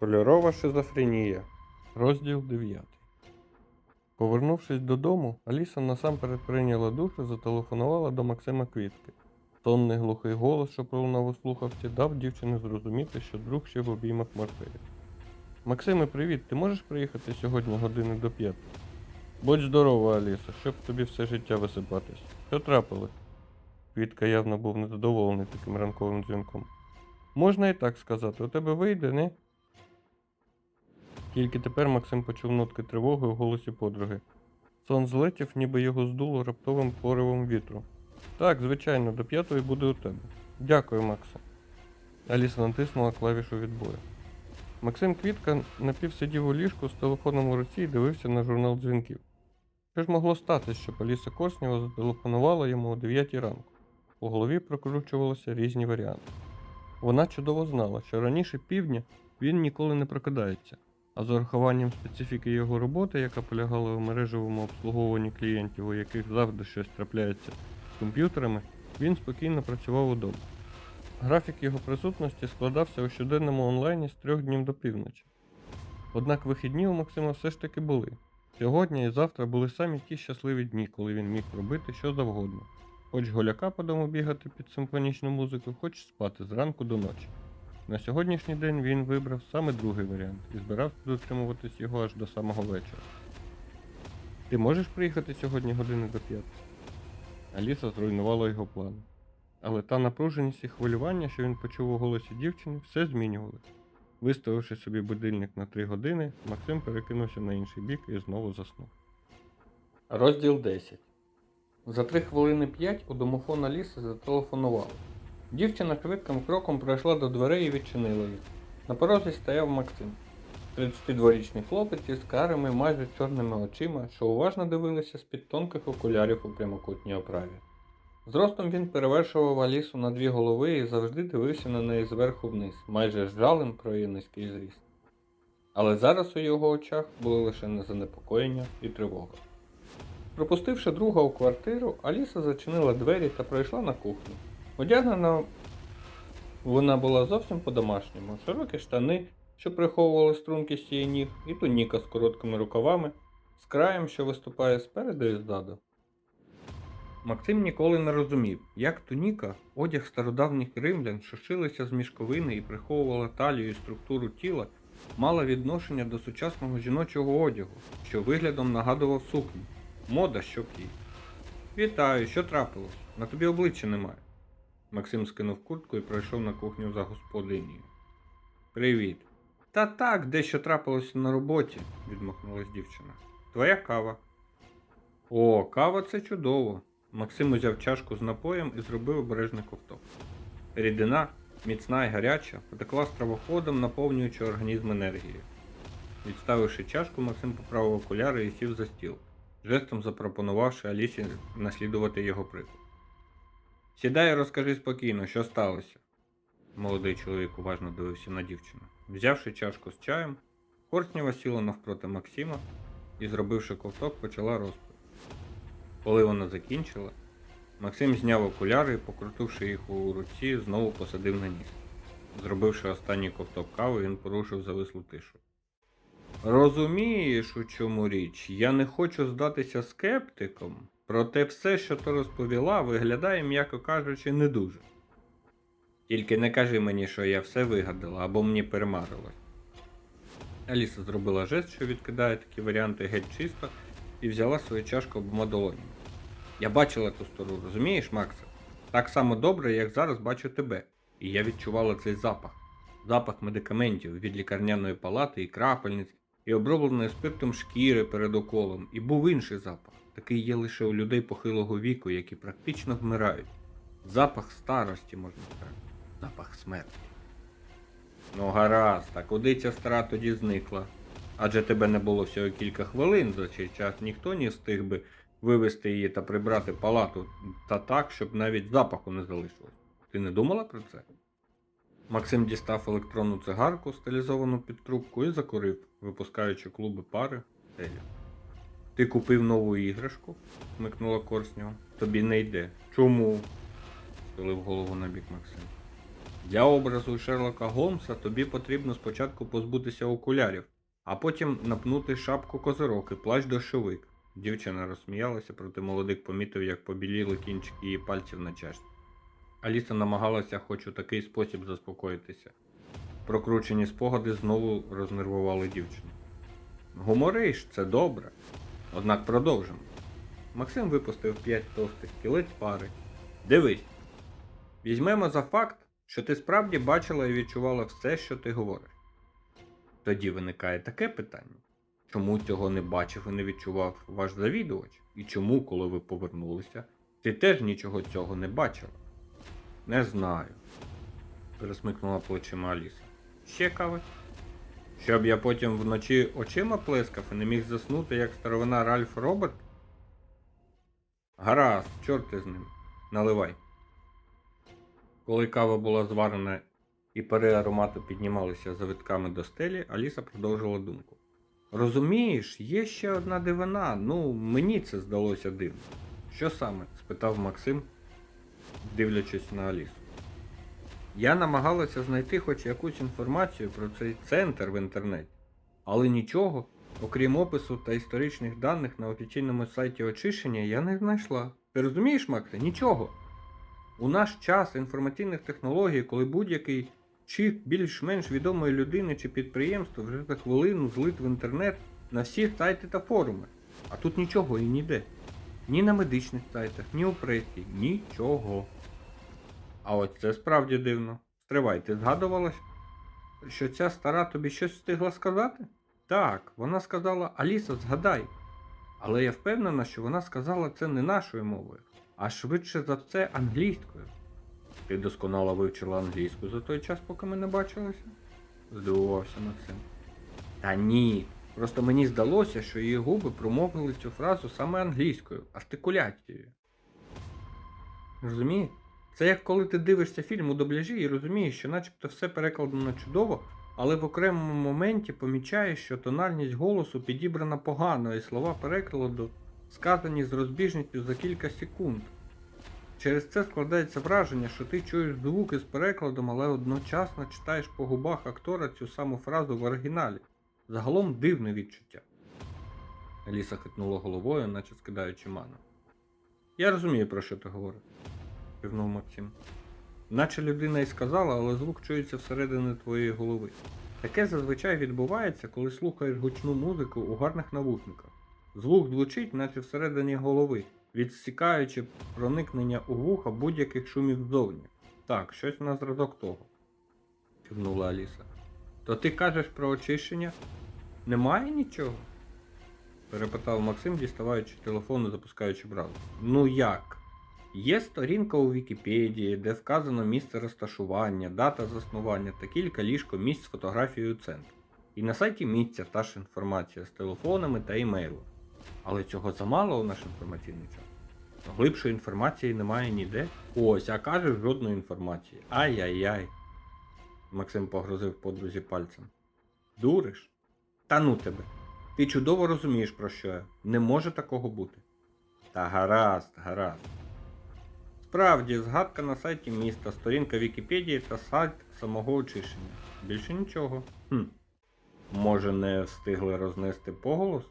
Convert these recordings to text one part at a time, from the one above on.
Кольорова шизофренія. Розділ 9. Повернувшись додому, Аліса насамперед прийняла душ і зателефонувала до Максима Квітки. Тонний глухий голос, що пролунав у слухавці, дав дівчині зрозуміти, що друг ще в обіймах Мартирі. Максиме, привіт, ти можеш приїхати сьогодні години до п'яти? Будь здорова, Аліса, щоб тобі все життя висипатись. Що трапилось? Квітка явно був незадоволений таким ранковим дзвінком. Можна і так сказати, у тебе вийде, не? Тільки тепер Максим почув нотки тривоги у голосі подруги. Сон злетів, ніби його здуло раптовим поривом вітру. Так, звичайно, до п'ятої буде у тебе. Дякую, Максе. Аліса натиснула клавішу відбою. Максим Квітка напів сидів у ліжку з телефоном у руці і дивився на журнал дзвінків. Що ж могло статися, щоб Аліса Корснєва зателефонувала йому о 9 ранку? У голові прокручувалися різні варіанти. Вона чудово знала, що раніше півдня він ніколи не прокидається, а з урахуванням специфіки його роботи, яка полягала у мережевому обслуговуванні клієнтів, у яких завжди щось трапляється з комп'ютерами, він спокійно працював удома. Графік його присутності складався у щоденному онлайні з трьох днів до півночі. Однак вихідні у Максима все ж таки були. Сьогодні і завтра були самі ті щасливі дні, коли він міг робити що завгодно. Хоч голяка по дому бігати під симфонічну музику, хоч спати зранку до ночі. На сьогоднішній день він вибрав саме другий варіант і збирався дотримуватись його аж до самого вечора. Ти можеш приїхати сьогодні години до п'яти? Аліса зруйнувала його плани. Але та напруженість і хвилювання, що він почув у голосі дівчини, все змінювали. Виставивши собі будильник на 3 години, Максим перекинувся на інший бік і знову заснув. Розділ 10 За три хвилини п'ять у домофон Аліси зателефонували. Дівчина швидким кроком пройшла до дверей і відчинила їх. На порозі стояв Максим. 32-річний хлопець із карими, майже чорними очима, що уважно дивилися з-під тонких окулярів у прямокутній оправі. Зростом він перевершував Алісу на дві голови і завжди дивився на неї зверху вниз, майже з жалем про її низький зріст. Але зараз у його очах було лише незанепокоєння і тривога. Пропустивши друга у квартиру, Аліса зачинила двері та пройшла на кухню. Одягнена вона була зовсім по-домашньому. Широкі штани, що приховували стрункість її ніг, і туніка з короткими рукавами, з краєм, що виступає спереду і ззаду. Максим ніколи не розумів, як туніка, одяг стародавніх римлян, що шилися з мішковини і приховувала талію і структуру тіла, мала відношення до сучасного жіночого одягу, що виглядом нагадував сукню. Мода що їй. Вітаю, що трапилось? На тобі обличчя немає. Максим скинув куртку і пройшов на кухню за господинею. Привіт. Та так, дещо трапилося на роботі, відмахнулась дівчина. Твоя кава. О, кава це чудово. Максим узяв чашку з напоєм і зробив обережний ковток. Рідина, міцна і гаряча, потекла стравоходом, наповнюючи організм енергією. Відставивши чашку, Максим поправив окуляри і сів за стіл, жестом запропонувавши Алісі наслідувати його приклад. Сідай і розкажи спокійно, що сталося. Молодий чоловік уважно дивився на дівчину. Взявши чашку з чаєм, Кортнєва сіла навпроти Максима і, зробивши ковток, почала розповідь. Коли вона закінчила, Максим зняв окуляри і, покрутивши їх у руці, знову посадив на ніс. Зробивши останній ковток кави, він порушив завислу тишу. Розумієш, у чому річ, я не хочу здатися скептиком, проте все, що ти розповіла, виглядає, м'яко кажучи, не дуже. Тільки не кажи мені, що я все вигадала або мені перемарилось. Аліса зробила жест, що відкидає такі варіанти геть чисто, і взяла свою чашку обома долонями. Я бачила ту сторону, розумієш, Макса? Так само добре, як зараз бачу тебе. І я відчувала цей запах. Запах медикаментів від лікарняної палати і крапельниць, і обробленої спиртом шкіри перед уколом, і був інший запах. Такий є лише у людей похилого віку, які практично вмирають. Запах старості, можна сказати. Запах смерті. Ну гаразд, а куди ця стара тоді зникла? Адже тебе не було всього кілька хвилин, за цей час ніхто не встиг би вивезти її та прибрати палату та так, щоб навіть запаху не залишилось. Ти не думала про це? Максим дістав електронну цигарку, стилізовану під трубку, і закурив, випускаючи клуби пари Елі. Ти купив нову іграшку? смикнула Корснєва. Тобі не йде. Чому? схилив голову на бік Максим. Для образу Шерлока Голмса тобі потрібно спочатку позбутися окулярів, а потім напнути шапку козирок і плащ дощовик. Дівчина розсміялася, проте молодик помітив, як побіліли кінчики її пальців на чашці. Аліса намагалася хоч у такий спосіб заспокоїтися. Прокручені спогади знову рознервували дівчину. Гумориш, це добре. Однак продовжимо. Максим випустив п'ять товстих кілець пари. Дивись. Візьмемо за факт, що ти справді бачила і відчувала все, що ти говориш. Тоді виникає таке питання: чому цього не бачив і не відчував ваш завідувач? І чому, коли ви повернулися, ти теж нічого цього не бачила? Не знаю. пересмикнула плечима Аліса. Ще кави? Щоб я потім вночі очима плескав і не міг заснути, як старовина Ральф Роберт? Гаразд, чорти з ним. Наливай. Коли кава була зварена і пари аромату піднімалися завитками до стелі, Аліса продовжила думку. Розумієш, є ще одна дивина, ну мені це здалося дивно. Що саме? спитав Максим, дивлячись на Алісу. Я намагалася знайти хоч якусь інформацію про цей центр в інтернеті, але нічого, окрім опису та історичних даних на офіційному сайті очищення, я не знайшла. Ти розумієш, Максе? Нічого. У наш час інформаційних технологій, коли будь-який чіп більш-менш відомої людини чи підприємства вже за хвилину злит в інтернет на всі сайти та форуми. А тут нічого і ніде. Ні на медичних сайтах, ні у пресі, нічого. А от це справді дивно. Стривай, ти згадувалась, що ця стара тобі щось встигла сказати? Так, вона сказала Аліса, згадай. Але я впевнена, що вона сказала це не нашою мовою, а швидше за все англійською. Ти досконало вивчила англійську за той час, поки ми не бачилися? здивувався Максим. Та ні. Просто мені здалося, що її губи промовили цю фразу саме англійською, артикуляцією. Розумієш? Це як коли ти дивишся фільм у дубляжі і розумієш, що начебто все перекладено чудово, але в окремому моменті помічаєш, що тональність голосу підібрана погано, і слова перекладу сказані з розбіжністю за кілька секунд. Через це складається враження, що ти чуєш звуки з перекладом, але одночасно читаєш по губах актора цю саму фразу в оригіналі. Загалом дивне відчуття. Еліса хитнула головою, наче скидаючи ману. Я розумію, про що ти говориш, кивнув Максим. Наче людина й сказала, але звук чується всередині твоєї голови. Таке зазвичай відбувається, коли слухаєш гучну музику у гарних навушниках. Звук звучить, наче всередині голови, відсікаючи проникнення у вуха будь-яких шумів ззовні. Так, щось на зразок того. кивнула Аліса. То ти кажеш про очищення? Немає нічого? перепитав Максим, діставаючи телефон і запускаючи браузер. Ну як? Є сторінка у Вікіпедії, де вказано місце розташування, дата заснування та кілька ліжко місць з фотографією центру. І на сайті місця та ж інформація з телефонами та імейлом. Але цього замало у наш інформаційний час. Глибшої інформації немає ніде. Ось, а кажеш жодної інформації. Ай-яй-яй. Максим погрозив подрузі пальцем. Дуриш? Та ну тебе. Ти чудово розумієш, про що я. Не може такого бути. Та гаразд, гаразд. Справді, згадка на сайті міста, сторінка Вікіпедії та сайт самого очищення. Більше нічого. Хм. Може, не встигли рознести поголос?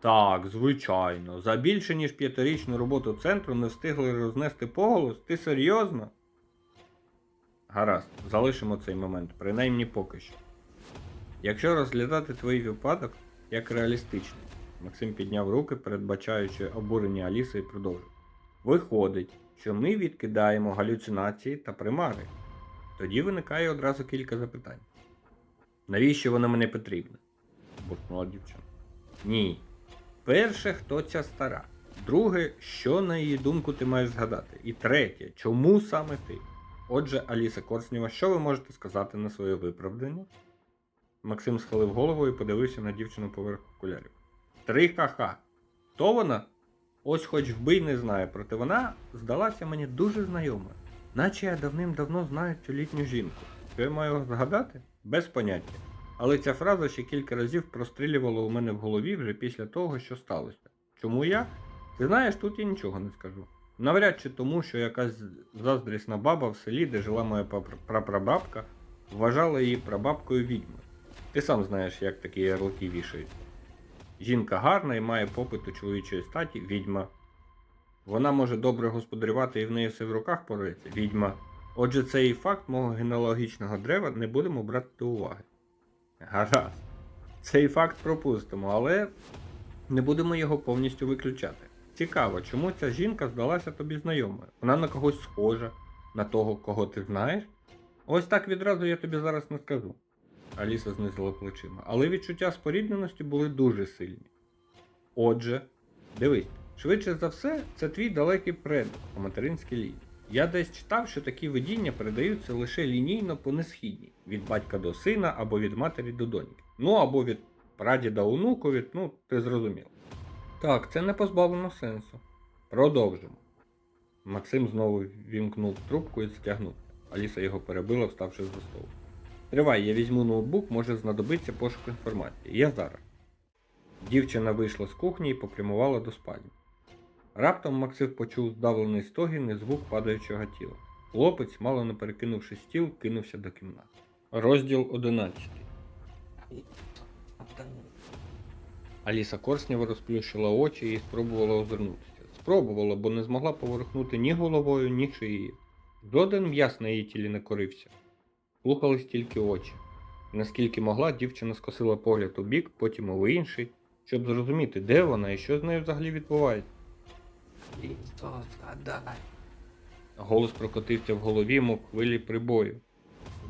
Так, звичайно. За більше ніж п'ятирічну роботу центру не встигли рознести поголос? Ти серйозно? Гаразд, залишимо цей момент, принаймні поки що. Якщо розглядати твій випадок як реалістичний, Максим підняв руки, передбачаючи обурення Аліси і продовжив. Виходить, що ми відкидаємо галюцинації та примари. Тоді виникає одразу кілька запитань. Навіщо вона мені потрібна? буркнула дівчина. Ні. Перше, хто ця стара. Друге, що на її думку ти маєш згадати. І третє, чому саме ти? Отже, Аліса Корснєва, що ви можете сказати на своє виправдання? Максим схилив голову і подивився на дівчину поверх окулярів. Три ха-ха. То вона? Ось хоч вбий не знаю, проте вона здалася мені дуже знайомою. Наче я давним-давно знаю цю літню жінку. Що я маю згадати? Без поняття. Але ця фраза ще кілька разів прострілювала у мене в голові вже після того, що сталося. Чому я? Ти знаєш, тут я нічого не скажу. Навряд чи тому, що якась заздрісна баба в селі, де жила моя прапрабабка, вважала її прабабкою відьмою. Ти сам знаєш, як такі ярлики вішають. Жінка гарна і має попит у чоловічої статі відьма. Вона може добре господарювати і в неї все в руках порається відьма. Отже, цей факт мого генеалогічного дерева не будемо брати до уваги. Гаразд. Цей факт пропустимо, але не будемо його повністю виключати. Цікаво, чому ця жінка здалася тобі знайомою? Вона на когось схожа, на того, кого ти знаєш? Ось так відразу я тобі зараз не скажу. Аліса знизила плечима, але відчуття спорідненості були дуже сильні. Отже, дивись, швидше за все, це твій далекий предок по материнській лінії. Я десь читав, що такі видіння передаються лише лінійно по несхідній, від батька до сина або від матері до доньки. Ну або від прадіда онукові, ну ти зрозумів. Так, це не позбавлено сенсу. Продовжимо. Максим знову вімкнув трубку і стягнув. Аліса його перебила, вставши за столу. Тривай, я візьму ноутбук, може знадобиться пошук інформації. Я зараз. Дівчина вийшла з кухні і попрямувала до спальні. Раптом Максим почув здавлений стогін і звук падаючого тіла. Хлопець, мало не перекинувши стіл, кинувся до кімнати. Розділ 11. Аліса Корснєва розплющила очі і спробувала озирнутися. Спробувала, бо не змогла поворухнути ні головою, ні шиєю. Жоден м'яс на її тілі не корився. Слухались тільки очі. Наскільки могла, дівчина скосила погляд у бік, потім у інший, щоб зрозуміти, де вона і що з нею взагалі відбувається. Голос прокотився в голові, мов хвилі прибою,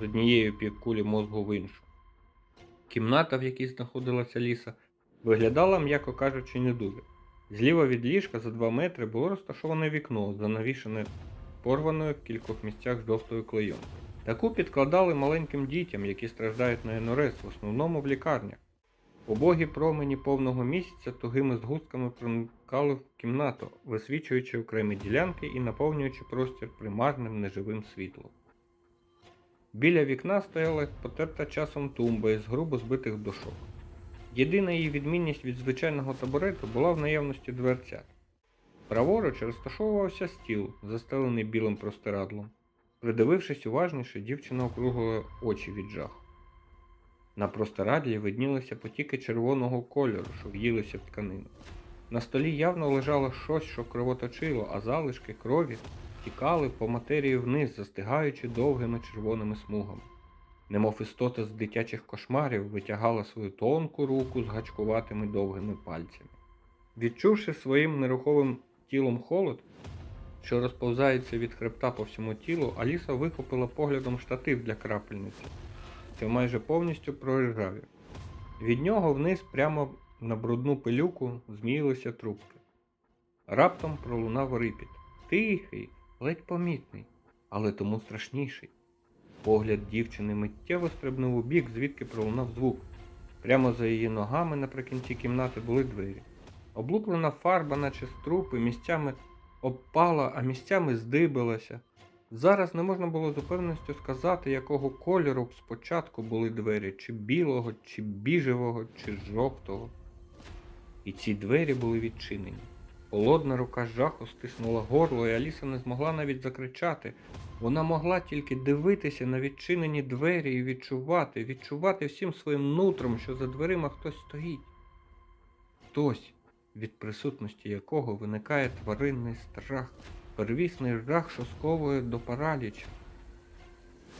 з однієї півкулі мозку в іншу. Кімната, в якій знаходилася ліса, виглядала, м'яко кажучи, не дуже. Зліва від ліжка за два метри було розташоване вікно, занавішане порваною в кількох місцях жовтою клейонкою. Таку підкладали маленьким дітям, які страждають на енорез, в основному в лікарнях. Убогі промені повного місяця тугими згустками проникали в кімнату, висвічуючи окремі ділянки і наповнюючи простір примарним неживим світлом. Біля вікна стояла потерта часом тумба із грубо збитих дошок. Єдина її відмінність від звичайного табурету була в наявності дверцят. Праворуч розташовувався стіл, застелений білим простирадлом. Придивившись уважніше, дівчина округлила очі від жаху. На простирадлі виднілися потіки червоного кольору, що в'їлися в тканину. На столі явно лежало щось, що кровоточило, а залишки крові тікали по матерії вниз, застигаючи довгими червоними смугами. Немов істота з дитячих кошмарів витягала свою тонку руку з гачкуватими довгими пальцями. Відчувши своїм неруховим тілом холод, що розповзається від хребта по всьому тілу, Аліса вихопила поглядом штатив для крапельниці, що майже повністю проржавів. Від нього вниз прямо на брудну пилюку зміїлися трубки. Раптом пролунав рипіт. Тихий, ледь помітний, але тому страшніший. Погляд дівчини миттєво стрибнув у бік, звідки пролунав звук. Прямо за її ногами наприкінці кімнати були двері. Облуплена фарба, наче з трупи, місцями обпала, а місцями здибилася. Зараз не можна було з упевненістю сказати, якого кольору спочатку були двері, чи білого, чи біжевого, чи жовтого. І ці двері були відчинені. Холодна рука жаху стиснула горло, і Аліса не змогла навіть закричати. Вона могла тільки дивитися на відчинені двері і відчувати, відчувати всім своїм нутром, що за дверима хтось стоїть. Хтось, від присутності якого виникає тваринний страх, первісний жах, що сковує до паралічу.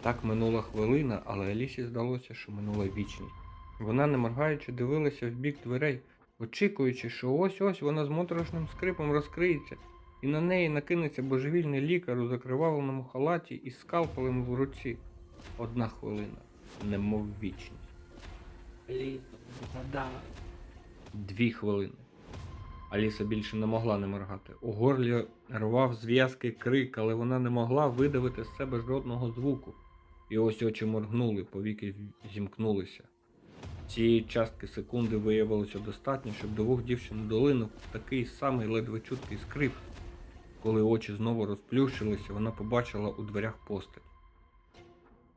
Так минула хвилина, але Алісі здалося, що минула вічність. Вона, не моргаючи, дивилася в бік дверей, очікуючи, що ось-ось вона з моторошним скрипом розкриється, і на неї накинеться божевільний лікар у закривавленому халаті із скалпелем в руці. Одна хвилина, немов вічність. Лісо, згадай. Дві хвилини. Аліса більше не могла не моргати. У горлі рвав зв'язки крик, але вона не могла видавити з себе жодного звуку. І ось очі моргнули, повіки зімкнулися. Цієї частки секунди виявилося достатньо, щоб до вух дівчини долинув такий самий ледве чуткий скрип. Коли очі знову розплющилися, вона побачила у дверях постать.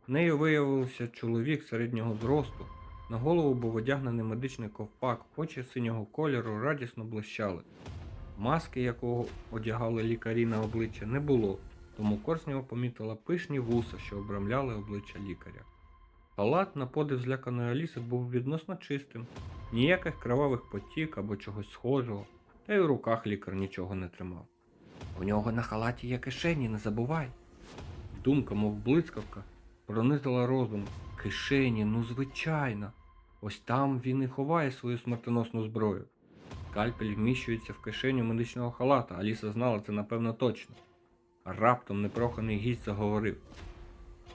Нею виявився чоловік середнього зросту, на голову був одягнений медичний ковпак, очі синього кольору радісно блищали. Маски, якого одягали лікарі на обличчя, не було, тому Корснєва помітила пишні вуса, що обрамляли обличчя лікаря. Халат на подив зляканої Аліси був відносно чистим, ніяких кровавих потік або чогось схожого, та й у руках лікар нічого не тримав. У нього на халаті є кишені, не забувай. Думка, мов блискавка, пронизила розум. Кишені, ну звичайно. Ось там він і ховає свою смертоносну зброю. Скальпель вміщується в кишеню медичного халата, Аліса знала це напевно точно. Раптом непроханий гість заговорив.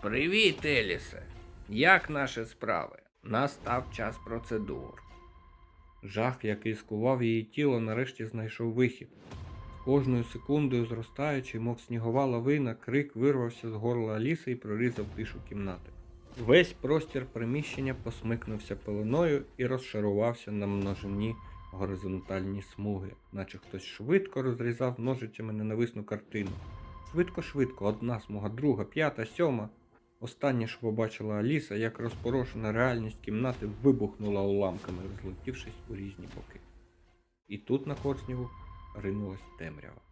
Привіт, Елісе! Як наші справи? Настав час процедур. Жах, який скував її тіло, нарешті знайшов вихід. Кожною секундою зростаючи, мов снігова лавина, крик вирвався з горла Аліси і прорізав тишу кімнати. Весь простір приміщення посмикнувся пеленою і розшарувався на множині горизонтальні смуги, наче хтось швидко розрізав ножицями ненависну картину. Швидко-швидко, одна смуга, друга, п'ята, сьома. Останнє ж побачила Аліса, як розпорошена реальність кімнати вибухнула уламками, розлетівшись у різні боки. І тут на Корснєву ринулась темрява.